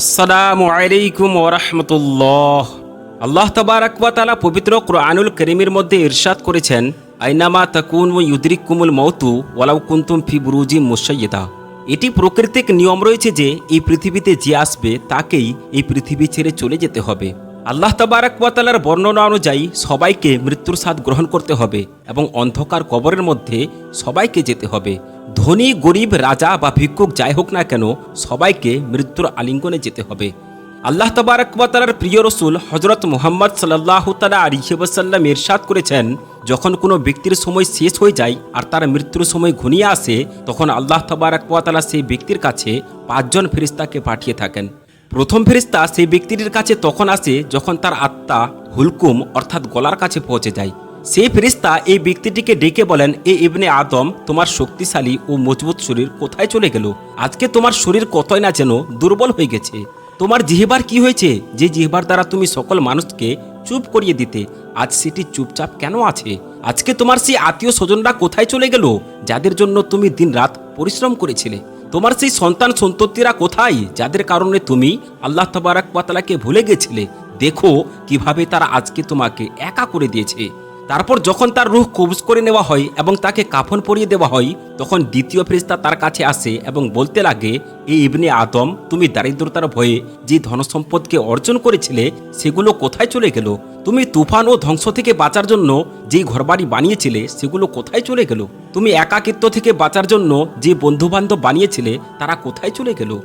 আসসালামু আলাইকুম ওরহমতুল্লাহ আল্লাহ তাবারাকালা পবিত্র কোরআনুল করিমের মধ্যে ইরশাদ করেছেন, আইনামা তাকুন ও ইউদ্রিক কুমুল মৌতু ওয়ালাউ কুন্তুম ফি বুরুজি মুসাইয়দা এটি প্রকৃতিক নিয়ম রয়েছে যে, এই পৃথিবীতে যে আসবে, তাকেই এই পৃথিবী ছেড়ে চলে যেতে হবে। আল্লাহ তাবারাকালার বর্ণনা অনুযায়ী সবাইকে মৃত্যুর স্বাদ গ্রহণ করতে হবে এবং অন্ধকার কবরের মধ্যে সবাইকে যেতে হবে। ধনী, গরিব, রাজা বা ভিক্ষুক যাই হোক না কেন সবাইকে মৃত্যুর আলিঙ্গনে যেতে হবে। আল্লাহ তবারকবাতার প্রিয় রসুল হজরত মোহাম্মদ সাল্লাহ তালা আলিহাসাল্লাম ইরশাদ করেছেন, যখন কোনো ব্যক্তির সময় শেষ হয়ে যায় আর তার মৃত্যুর সময় ঘনিয়ে আসে, তখন আল্লাহ তবারকবাতালা সেই ব্যক্তির কাছে পাঁচজন ফেরিস্তাকে পাঠিয়ে থাকেন। প্রথম ফেরিস্তা সেই ব্যক্তিটির কাছে তখন আসে যখন তার আত্মা হুলকুম, অর্থাৎ গলার কাছে পৌঁছে যায়। সেই ফেরিস্তা এই ব্যক্তিটিকে ডেকে বলেন, এ ইবনে আদম, তোমার শক্তিশালী ও মজবুত শরীর কোথায় চলে গেল? আজকে তোমার শরীর কতই না যেন দুর্বল হয়ে গেছে। তোমার জিহবার কি হয়েছে? যে জিহবার দ্বারা তুমি সকল মানুষকে চুপ করিয়ে দিতে, আজ সেটি চুপচাপ কেন আছে? আজকে তোমার সেই আত্মীয় স্বজনরা কোথায় চলে গেল? যাদের জন্য তুমি দিনরাত পরিশ্রম করেছিলে। তোমার সেই সন্তান সন্ততিরা কোথায়? যাদের কারণে তুমি আল্লাহ তবারাক পাতালাকে ভুলে গেছিলে। দেখো কীভাবে তারা আজকে তোমাকে একা করে দিয়েছে। তারপর যখন তার রুহ কবজ করে নেওয়া হয় এবং তাকে কাফন পরিয়ে দেওয়া হয়, তখন দ্বিতীয় ফেরিস্তা তার কাছে আসে এবং বলতে লাগে এই ইবনে আদম, তুমি দারিদ্রতার ভয়ে যে ধনসম্পদকে অর্জন করেছিলে, সেগুলো কোথায় চলে গেল? তুমি তুফান ও ধ্বংস থেকে বাঁচার জন্য যে ঘরবাড়ি বানিয়েছিলে, সেগুলো কোথায় চলে গেল? তুমি একাকিত্ব থেকে বাঁচার জন্য যে বন্ধুবান্ধব বানিয়েছিলে, তারা কোথায় চলে গেল?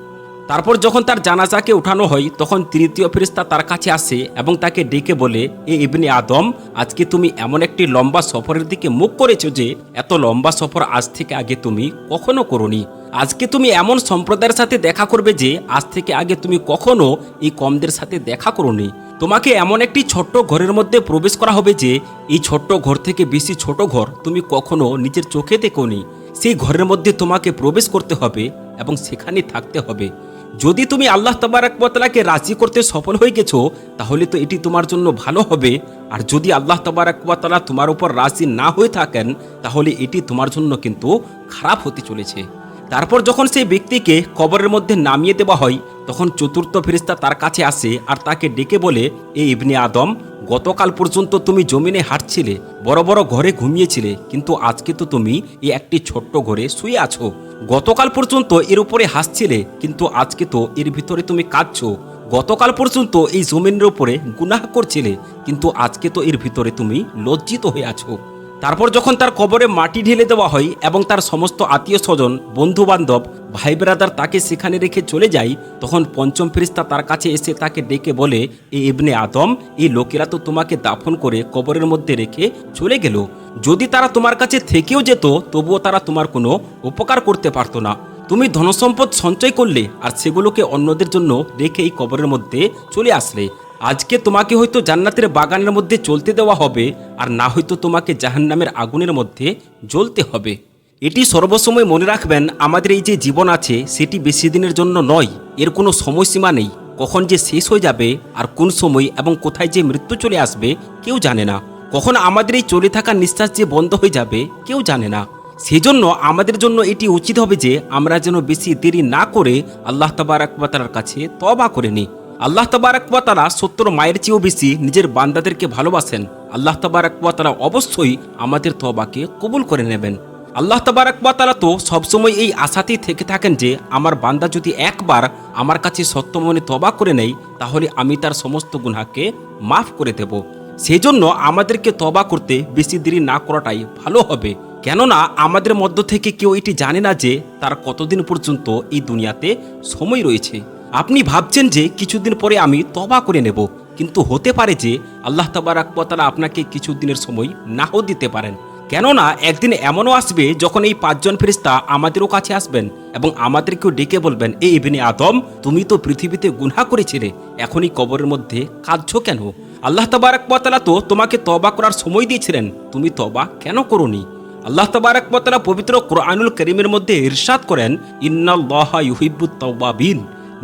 তারপর যখন তার জানাজাকে উঠানো হয়, তখন তৃতীয় ফেরিস্তা তার কাছে আসে এবং তাকে ডেকে বলে, এ ইবনে আদম, আজকে তুমি এমন একটি লম্বা সফরের দিকে মুখ করেছ যে, এত লম্বা সফর আজ থেকে আগে তুমি কখনো করনি। আজকে তুমি এমন সম্প্রদায়ের সাথে দেখা করবে যে, আজ থেকে আগে তুমি কখনো এই কমদের সাথে দেখা করনি। তোমাকে এমন একটি ছোট্ট ঘরের মধ্যে প্রবেশ করা হবে যে, এই ছোট্ট ঘর থেকে বেশি ছোট ঘর তুমি কখনো নিজের চোখে দেখোনি। সেই ঘরের মধ্যে তোমাকে প্রবেশ করতে হবে এবং সেখানে থাকতে হবে। যদি তুমি আল্লাহ তবারাকবতলাকে রাজি করতে সফল হয়ে গেছো, তাহলে তো এটি তোমার জন্য ভালো হবে। আর যদি আল্লাহ তবারাকবতলা তোমার উপর রাজি না হয়ে থাকেন, তাহলে এটি তোমার জন্য কিন্তু খারাপ হতে চলেছে। তারপর যখন সেই ব্যক্তিকে কবরের মধ্যে নামিয়ে দেওয়া হয়, তখন চতুর্থ ফেরিস্তা তার কাছে আসে আর তাকে ডেকে বলে, এ ইবনে আদম, গতকাল পর্যন্ত তুমি জমিনে হাঁটছিলে, বড় বড় ঘরে ঘুমিয়েছিলে, কিন্তু আজকে তো তুমি এই একটি ছোট্ট ঘরে শুয়ে আছো। গতকাল পর্যন্ত এর উপরে হাসছিলে, কিন্তু আজকে তো এর ভিতরে তুমি কাঁদছো। গতকাল পর্যন্ত এই জমিনের উপরে গুনাহ করছিলে, কিন্তু আজকে তো এর ভিতরে তুমি লজ্জিত হয়ে আছো। তারপর যখন তার কবরে মাটি ঢেলে দেওয়া হয় এবং তার সমস্ত আত্মীয় স্বজন বন্ধু বান্ধব ভাই ব্রাদার তাকে সেখানে রেখে চলে যায় তখন পঞ্চম ফেরিস্তা তার কাছে এসে তাকে ডেকে বলে, এ ইবনে আদম, এই লোকেরা তো তোমাকে দাফন করে কবরের মধ্যে রেখে চলে গেল। যদি তারা তোমার কাছে থেকেও যেত, তবুও তারা তোমার কোনো উপকার করতে পারতো না। তুমি ধনসম্পদ সঞ্চয় করলে আর সেগুলোকে অন্যদের জন্য রেখে এই কবরের মধ্যে চলে আসলে। আজকে তোমাকে হয়তো জান্নাতের বাগানের মধ্যে চলতে দেওয়া হবে, আর না হয়তো তোমাকে জাহান্নামের আগুনের মধ্যে জ্বলতে হবে। এটি সর্বসময় মনে রাখবেন, আমাদের এই যে জীবন আছে, সেটি বেশি দিনের জন্য নয়। এর কোনো সময়সীমা নেই। কখন যে শেষ হয়ে যাবে, আর কোন সময় এবং কোথায় যে মৃত্যু চলে আসবে, কেউ জানে না। কখন আমাদের এই চলে থাকা নিঃশ্বাস যে বন্ধ হয়ে যাবে, কেউ জানে না। সেজন্য আমাদের জন্য এটি উচিত হবে যে, আমরা যেন বেশি দেরি না করে আল্লাহ তাবারাকবাতার কাছে তবা করে নিই। আল্লাহ তাবারাকবাতারা সত্তর মায়ের চেয়েও বেশি নিজের বান্দাদেরকে ভালোবাসেন। আল্লাহ তাবারাকবাতারা অবশ্যই আমাদের তবাকে কবুল করে নেবেন। আল্লাহ তাবারাকবাতারা তো সবসময় এই আশাতেই থেকে থাকেন যে, আমার বান্দা যদি একবার আমার কাছে সত্য মনে তবা করে নেয়, তাহলে আমি তার সমস্ত গুনাহকে মাফ করে দেব। সেজন্য আমাদেরকে তবা করতে বেশি দেরি না করাটাই ভালো হবে। কেননা আমাদের মধ্য থেকে কেউ এটি জানে না যে, তার কতদিন পর্যন্ত এই দুনিয়াতে সময় রয়েছে। আপনি ভাবছেন যে, কিছুদিন পরে আমি তবা করে নেব। কিন্তু হতে পারে যে, আল্লাহ তাবারাকতালা আপনাকে কিছুদিনের সময় নাও দিতে পারেন। কেননা একদিন এমনও আসবে যখন এই পাঁচজন ফেরিস্তা আমাদেরও কাছে আসবেন এবং আমাদেরকেও ডেকে বলবেন এই ইবনে আদম, তুমি তো পৃথিবীতে গুনহা করেছিলে এখনই কবরের মধ্যে কাঁদছ কেন? আল্লাহ তাবারাকতালা তো তোমাকে তবা করার সময় দিয়েছিলেন, তুমি তবা কেন করনি? আল্লাহ তাবারাকতালা পবিত্র কোরআনুল করিমের মধ্যে ইরশাদ করেন, ইন্নাল্লাহ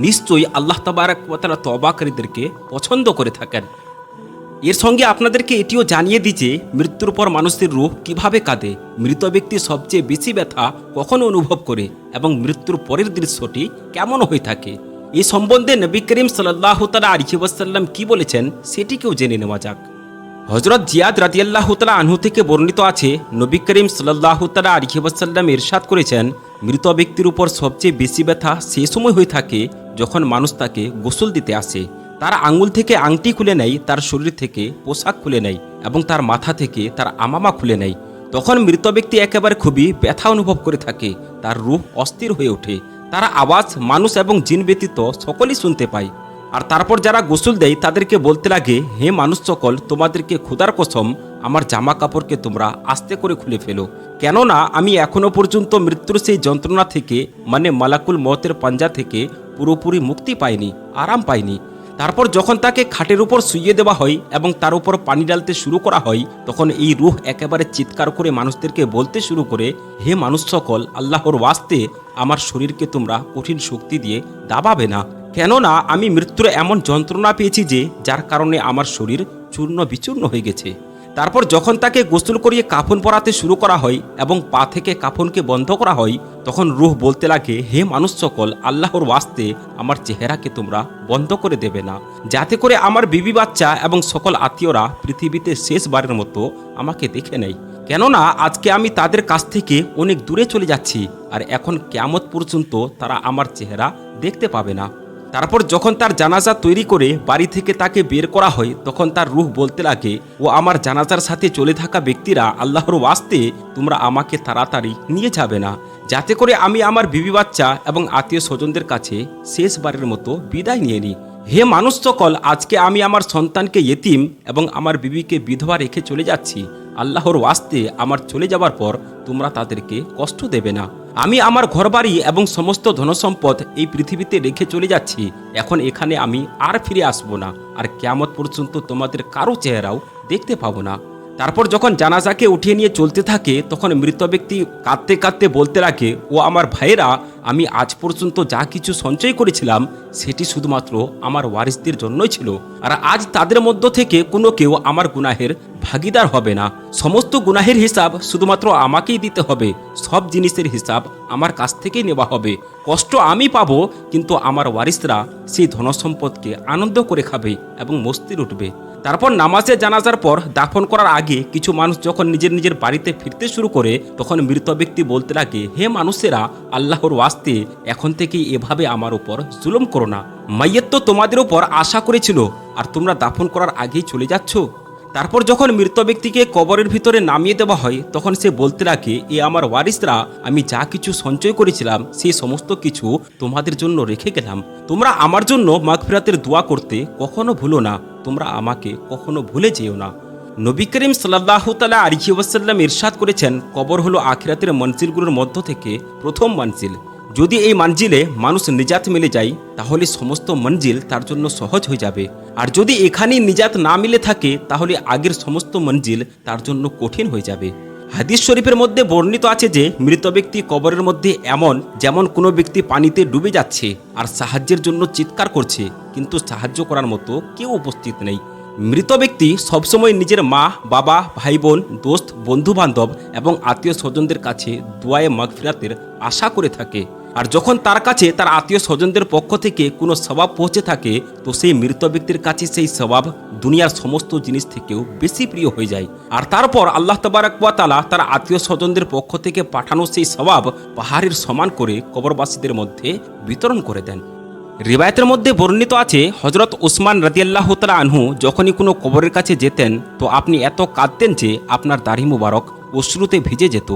নিশ্চয়ই আল্লাহ তাবারাকতালা তবাকারীদেরকে পছন্দ করে থাকেন। এর সঙ্গে আপনাদেরকে এটিও জানিয়ে দিই যে মৃত্যুর পর মানুষের রূহ কীভাবে কাঁদে, মৃত ব্যক্তি সবচেয়ে বেশি ব্যথা কখন অনুভব করে এবং মৃত্যুর পরের দৃশ্যটি কেমন হয়ে থাকে। এ সম্বন্ধে নবী করিম সাল্লাহ তালা আলিহি ওয়াসাল্লাম কি বলেছেন সেটিকেও জেনে নেওয়া যাক। হজরত জিয়াদ রাতিয়াল্লাহ তালা আনহু থেকে বর্ণিত আছে, নবী করিম সাল্লাহ তালা আলিহি ওয়াসাল্লাম ইরশাদ করেছেন, মৃত ব্যক্তির উপর সবচেয়ে বেশি ব্যথা সে সময় হয়ে থাকে যখন মানুষ তাকে গোসল দিতে আসে। তার আঙুল থেকে আংটি খুলে নেয়, তার শরীর থেকে পোশাক খুলে নেয় এবং তার মাথা থেকে তার আমামা খুলে নেয়। তখন মৃত ব্যক্তি একেবারে খুবই ব্যথা অনুভব করে থাকে, তার রূপ অস্থির হয়ে ওঠে, তার আওয়াজ মানুষ এবং জিন ব্যতীত সকলেই শুনতে পায়। আর তারপর যারা গোসল দেয়, তাদেরকে বলতে লাগে, হে মানুষ সকল, তোমাদেরকে ক্ষুদার কসম, আমার জামা কাপড়কে তোমরা আস্তে করে খুলে ফেলো। কেননা আমি এখনও পর্যন্ত মৃত্যুর সেই যন্ত্রণা থেকে মানে মালাকুল মতের পাঞ্জা থেকে পুরোপুরি মুক্তি পাইনি, আরাম পাইনি। তারপর যখন তাকে খাটের উপর শুইয়ে দেওয়া হয় এবং তার উপর পানি ডালতে শুরু করা হয়, তখন এই রুহ একেবারে চিৎকার করে মানুষদেরকে বলতে শুরু করে, হে মানুষ সকল, আল্লাহর ওয়াস্তে, আমার শরীরকে তোমরা কঠিন শক্তি দিয়ে দাবাবে না। কেননা আমি মৃত্যুর এমন যন্ত্রণা পেয়েছি যে, যার কারণে আমার শরীর চূর্ণ বিচূর্ণ হয়ে গেছে। তারপর যখন তাকে গোসল করিয়ে কাফন পরাতে শুরু করা হয় এবং পা থেকে কাফনকে বন্ধ করা হয়, তখন রুহ বলতে লাগে, হে মানুষ সকল, আল্লাহর ওয়াস্তে আমার চেহারাকে তোমরা বন্ধ করে দেবে না। যাতে করে আমার বিবি বাচ্চা এবং সকল আত্মীয়রা পৃথিবীতে শেষবারের মতো আমাকে দেখে নেয়। কেননা, আজকে আমি তাদের কাছ থেকে অনেক দূরে চলে যাচ্ছি, আর এখন কেমত পর্যন্ত তারা আমার চেহারা দেখতে পাবে না। তারপর যখন তার জানাজা তৈরি করে বাড়ি থেকে তাকে বের করা হয়, তখন তার রুহ বলতে লাগে, ও আমার জানাজার সাথে চলে থাকা ব্যক্তিরা আল্লাহর ওয়াস্তে তোমরা আমাকে তাড়াতাড়ি নিয়ে যাবে না। যাতে করে আমি আমার বিবি বাচ্চা এবং আত্মীয় স্বজনদের কাছে শেষবারের মতো বিদায় নিয়ে নিই। হে মানুষ সকল, আজকে আমি আমার সন্তানকে ইয়েতিম এবং আমার বিবিকে বিধবা রেখে চলে যাচ্ছি। আল্লাহর ওয়াস্তে আমার চলে যাবার পর তোমরা তাদেরকে কষ্ট দেবে না। আমি আমার ঘরবাড়ি এবং সমস্ত ধনসম্পদ এই পৃথিবীতে রেখে চলে যাচ্ছি। এখন এখানে আমি আর ফিরে আসব না। আর কেয়ামত পর্যন্ত তোমাদের কারও চেহারাও দেখতে পাবো না। তারপর যখন জানাজাকে উঠিয়ে নিয়ে চলতে থাকে, তখন মৃত ব্যক্তি কাঁদতে কাঁদতে বলতে লাগে, ও আমার ভাইয়েরা, আমি আজ পর্যন্ত যা কিছু সঞ্চয় করেছিলাম, সেটি শুধুমাত্র আমার ওয়ারিসদের জন্যই ছিল। আর আজ তাদের মধ্য থেকে কোনো কেউ আমার গুনাহের ভাগিদার হবে না। সমস্ত গুনাহের হিসাব শুধুমাত্র আমাকেই দিতে হবে। সব জিনিসের হিসাব আমার কাছ থেকেই নেওয়া হবে। কষ্ট আমি পাবো, কিন্তু আমার ওয়ারিসরা সেই ধনসম্পদকে আনন্দ করে খাবে এবং মস্তির উঠবে। তারপর নামাজে জানাজার পর দাফন করার আগে কিছু মানুষ যখন নিজের নিজের বাড়িতে ফিরতে শুরু করে, তখন মৃত ব্যক্তি বলতে লাগে, হে মানুষেরা, আল্লাহর ওয়াস্তে, এখন থেকে এভাবে আমার উপর জুলুম করো না। মাইয়ের তো তোমাদের উপর আশা করেছিল, আর তোমরা দাফন করার আগেই চলে যাচ্ছ। তারপর যখন মৃত ব্যক্তিকে কবরের ভিতরে নামিয়ে দেওয়া হয়, তখন সে বলতে লাগে, এ আমার ওয়ারিসরা, আমি যা কিছু সঞ্চয় করেছিলাম, সেই সমস্ত কিছু তোমাদের জন্য রেখে গেলাম। তোমরা আমার জন্য মাগফিরাতের দোয়া করতে কখনো ভুলো না। তোমরা আমাকে কখনো ভুলে যেও না। নবী করিম সাল্লাহ তালা আলিহি ওয়াসাল্লাম ইরশাদ করেছেন, কবর হলো আখিরাতের মঞ্জিলগুলোর মধ্য থেকে প্রথম মঞ্জিল। যদি এই মঞ্জিলে মানুষ নিজাত মিলে যায়, তাহলে সমস্ত মঞ্জিল তার জন্য সহজ হয়ে যাবে। আর যদি এখানেই নিজাত না মিলে থাকে, তাহলে আগের সমস্ত মঞ্জিল তার জন্য কঠিন হয়ে যাবে। হাদিস শরীফের মধ্যে বর্ণিত আছে যে, মৃত ব্যক্তি কবরের মধ্যে এমন, যেমন কোনো ব্যক্তি পানিতে ডুবে যাচ্ছে আর সাহায্যের জন্য চিৎকার করছে, কিন্তু সাহায্য করার মতো কেউ উপস্থিত নেই। মৃত ব্যক্তি সবসময় নিজের মা, বাবা ভাই বোন দোস্ত বন্ধু বান্ধব এবং আত্মীয় স্বজনদের কাছে দোয়ায়ে মাগফিরাতের আশা করে থাকে। আর যখন তার কাছে তার আত্মীয় স্বজনদের পক্ষ থেকে কোনো স্বভাব পৌঁছে থাকে, তো সেই মৃত ব্যক্তির কাছে সেই স্বভাব দুনিয়ার সমস্ত জিনিস থেকেও বেশি প্রিয় হয়ে যায়। আর তারপর আল্লাহ তবারকালা তার আত্মীয় স্বজনদের পক্ষ থেকে পাঠানো সেই স্বভাব পাহাড়ের সমান করে কবরবাসীদের মধ্যে বিতরণ করে দেন। রিবায়তের মধ্যে বর্ণিত আছে হজরত উসমান রাদিয়াল্লাহ তালা আনহু যখনই কোনো কবরের কাছে যেতেন, তো আপনি এত কাঁদতেন যে আপনার দাড়ি মুবারক অশ্রুতে ভিজে যেত।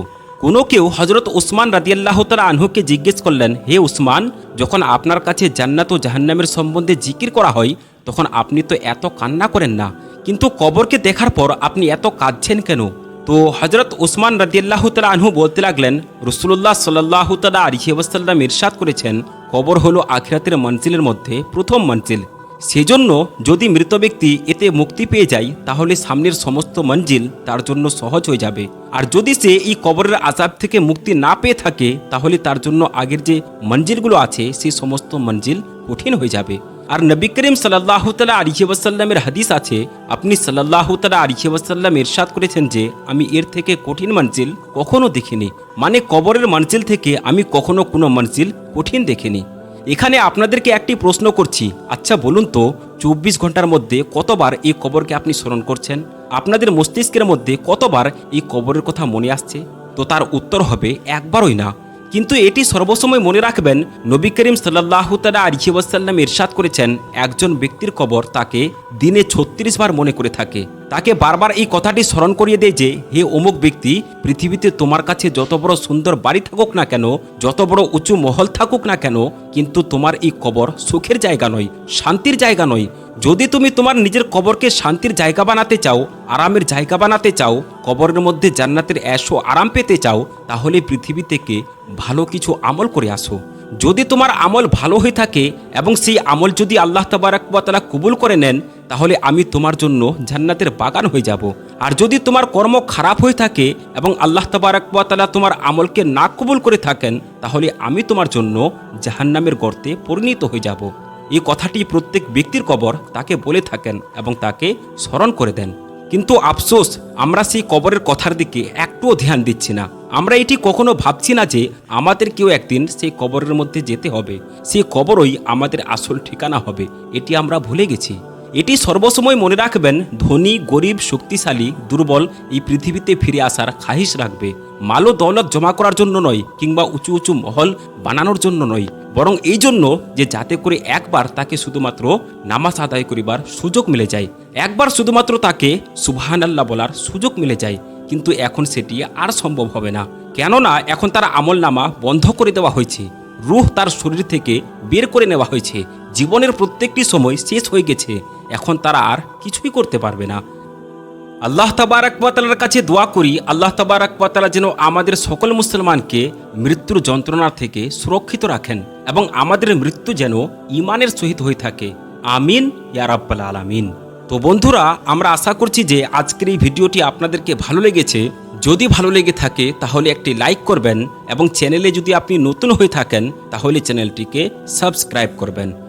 কোনো কেউ হজরত উসমান রাদিয়াল্লাহ তালা আনহুকে জিজ্ঞেস করলেন, হে উসমান, যখন আপনার কাছে জান্নাত ও জাহান্নামের সম্বন্ধে জিকির করা হয়, তখন আপনি তো এত কান্না করেন না। কিন্তু কবরকে দেখার পর আপনি এত কাঁদছেন কেন? তো হজরত উসমান রাদিয়াল্লাহ তালা আনহু বলতে লাগলেন রসুল্লাহ সাল্লাহ তালা আলিহি ওয়াসাল্লাম ইরশাদ করেছেন, কবর হলো আখিরাতের মঞ্জিলের মধ্যে প্রথম মঞ্জিল। সেজন্য যদি মৃত ব্যক্তি এতে মুক্তি পেয়ে যায়, তাহলে সামনের সমস্ত মঞ্জিল তার জন্য সহজ হয়ে যাবে। আর যদি সে এই কবরের আজাব থেকে মুক্তি না পেয়ে থাকে, তাহলে তার জন্য আগের যে মঞ্জিলগুলো আছে সেই সমস্ত মঞ্জিল কঠিন হয়ে যাবে। আর নবী করিম সাল্লাহ তালা হাদিস আছে, আপনি সাল্লাহ তালা আলিহি ইরশাদ করেছেন যে, আমি এর থেকে কঠিন মঞ্জিল কখনো দেখিনি। মানে কবরের মঞ্জিল থেকে আমি কখনো কোনো মঞ্জিল কঠিন দেখিনি। এখানে আপনাদেরকে একটি প্রশ্ন করছি। আচ্ছা বলুন তো, চব্বিশ ঘণ্টার মধ্যে কতবার এই কবরকে আপনি স্মরণ করছেন? আপনাদের মস্তিষ্কের মধ্যে কতবার এই কবরের কথা মনে আসছে? তো তার উত্তর হবে, একবারই না। কিন্তু এটি সর্বসময় মনে রাখবেন, নবী করিম সাল্লাহ তালা আলহি ওয়াসাল্লাম ইরশাদ করেছেন, একজন ব্যক্তির কবর তাকে দিনে ছত্রিশ বার মনে করে থাকে। তাকে বারবার এই কথাটি স্মরণ করিয়ে দেয় যে, হে অমুক ব্যক্তি, পৃথিবীতে তোমার কাছে যত বড় সুন্দর বাড়ি থাকুক না কেন, যত বড় উঁচু মহল থাকুক না কেন, কিন্তু তোমার এই কবর সুখের জায়গা নয়, শান্তির জায়গা নয়। যদি তুমি তোমার নিজের কবরকে শান্তির জায়গা বানাতে চাও, আরামের জায়গা বানাতে চাও, কবরের মধ্যে জান্নাতের এসো আরাম পেতে চাও, তাহলে পৃথিবী থেকে ভালো কিছু আমল করে আসো। যদি তোমার আমল ভালো হয়ে থাকে এবং সেই আমল যদি আল্লাহ তাবারাকালা কবুল করে নেন তাহলে আমি তোমার জন্য জান্নাতের বাগান হয়ে যাব। আর যদি তোমার কর্ম খারাপ হয়ে থাকে এবং আল্লাহ তাবারাকালা তোমার আমলকে না কবুল করে থাকেন, তাহলে আমি তোমার জন্য জাহান্নামের গর্তে পরিণত হয়ে যাব। এই কথাটি প্রত্যেক ব্যক্তির কবর তাকে বলে থাকেন এবং তাকে স্মরণ করে দেন। কিন্তু আফসোস, আমরা সেই কবরের কথার দিকে একটুও ধ্যান দিচ্ছি না। আমরা এটি কখনো ভাবছি না যে আমাদের কেউ একদিন সেই কবরের মধ্যে যেতে হবে। সেই কবরই আমাদের আসল ঠিকানা হবে, এটি আমরা ভুলে গেছি। এটি সর্বসময় মনে রাখবেন, ধনী, গরিব, শক্তিশালী, দুর্বল এই পৃথিবীতে ফিরে আসার খাহিস রাখবে। মালো দৌলত জমা করার জন্য নয়, কিংবা উঁচু উঁচু মহল বানানোর জন্য নয়। বরং এই জন্য যে যাতে করে একবার তাকে শুধুমাত্র নামাজ আদায় করিবার সুযোগ মিলে যায়। একবার শুধুমাত্র তাকে সুবহান আল্লাহ বলার সুযোগ মিলে যায়, কিন্তু এখন সেটি আর সম্ভব হবে না। কেননা এখন তার আমল নামা বন্ধ করে দেওয়া হয়েছে। রুহ তার শরীর থেকে বের করে নেওয়া হয়েছে। জীবনের প্রত্যেকটি সময় শেষ হয়ে গেছে। এখন তারা আর কিছুই করতে পারবে না। আল্লাহ তাবারাকবাতালার কাছে দোয়া করি, আল্লাহ তাবারাকবাতালা যেন আমাদের সকল মুসলমানকে মৃত্যুর যন্ত্রণা থেকে সুরক্ষিত রাখেন এবং আমাদের মৃত্যু যেন ইমানের সহিত হয়ে থাকে। আমিন ইয়ারাব্বাল আলামিন। তো বন্ধুরা, আমরা আশা করছি যে আজকের এই ভিডিওটি আপনাদেরকে ভালো লেগেছে। যদি ভালো লেগে থাকে, তাহলে একটি লাইক করবেন এবং চ্যানেলে যদি আপনি নতুন হয়ে থাকেন, তাহলে চ্যানেলটিকে সাবস্ক্রাইব করবেন।